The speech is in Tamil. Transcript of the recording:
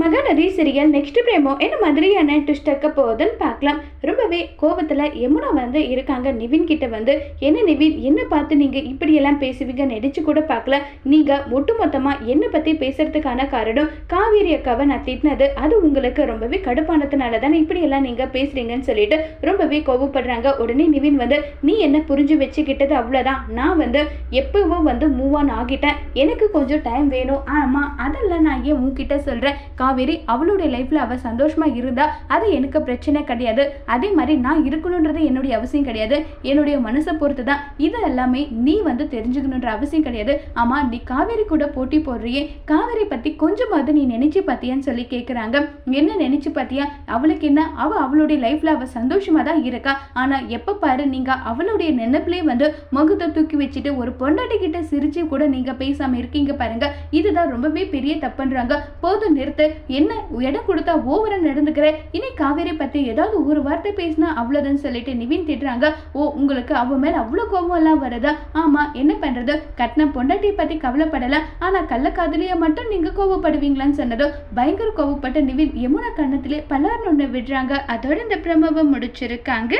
மகாநதி சீரியல் நெக்ஸ்ட் பிரேமோ என்ன மாதிரியான ட்விஸ்ட் இருக்க போகுதுன்னு பார்க்கலாம். ரொம்பவே கோபத்தில் யமுனா வந்து இருக்காங்க. நிவின் கிட்ட வந்து என்ன நிவின் என்ன பார்த்து நீங்கள் இப்படியெல்லாம் பேசுவீங்க நெடிச்சு கூட பார்க்கல. நீங்கள் ஒட்டுமொத்தமாக என்னை பற்றி பேசுறதுக்கான காரணம் காவேரி அக்காவை நான் திட்டினது. அது உங்களுக்கு ரொம்பவே கடுப்பானதுனால தானே இப்படியெல்லாம் நீங்கள் பேசுறீங்கன்னு சொல்லிட்டு ரொம்பவே கோபப்படுறாங்க உடனே நிவின் வந்து நீ என்ன புரிஞ்சு வச்சுக்கிட்டது அவ்வளோதான் நான் வந்து எப்பவோ வந்து மூவ் ஆன் ஆகிட்டேன். எனக்கு கொஞ்சம் டைம் வேணும். ஆமாம் அதெல்லாம் நான் ஏன் உங்ககிட்ட சொல்கிறேன் காவேரி அவளுடைய லைஃப்பில் அவள் சந்தோஷமாக இருந்தா அது எனக்கு பிரச்சனை கிடையாது. அதே மாதிரி நான் இருக்கணுன்றது என்னுடைய அவசியம் கிடையாது. என்னுடைய மனசை பொறுத்து தான் இது எல்லாமே நீ வந்து தெரிஞ்சுக்கணுன்ற அவசியம் கிடையாது. ஆமாம் நீ காவேரி கூட போட்டி போடுறியே. காவேரி பற்றி கொஞ்சமாவது நீ நினைச்சு பார்த்தியான்னு சொல்லி கேட்குறாங்க என்ன நினைச்சு பார்த்தியா அவளுக்கு என்ன? அவள் அவளுடைய லைஃப்பில் அவள் சந்தோஷமாக தான் இருக்கா. ஆனால் எப்போ பாரு நீங்கள் அவளுடைய நினைப்பிலே வந்து முகத்தை தூக்கி வச்சுட்டு ஒரு பொண்டாட்டி கிட்ட சிரிச்சு கூட நீங்கள் பேசாமல் இருக்கீங்க பாருங்க. இதுதான் ரொம்பவே பெரிய தப்புன்றாங்க. போதும் நிறுத்து. என்ன இடம் கொடுத்தா ஓவரா நடந்துக்கிற? இனி காவேரி பத்தி ஏதாவது ஒரு வார்த்தை பேசினா அவ்வளோதான் சொல்லிட்டு நிவின் திட்டுறாங்க. ஓ உங்களுக்கு அவ மேல அவ்வளோ கோபம் எல்லாம் வருதா? ஆமா என்ன பண்றது? கட்டின பொண்டாட்டியை பத்தி கவலைப்படல. ஆனா கள்ளக்காதலிய மட்டும் நீங்க கோவப்படுவீங்களான்னு சொன்னதும் பயங்கர கோவப்பட்ட நிவின் யமுனா கண்ணத்திலே பலார்னு ஒன்று விடுறாங்க. அதோட இந்த பிரமவை முடிச்சிருக்காங்க.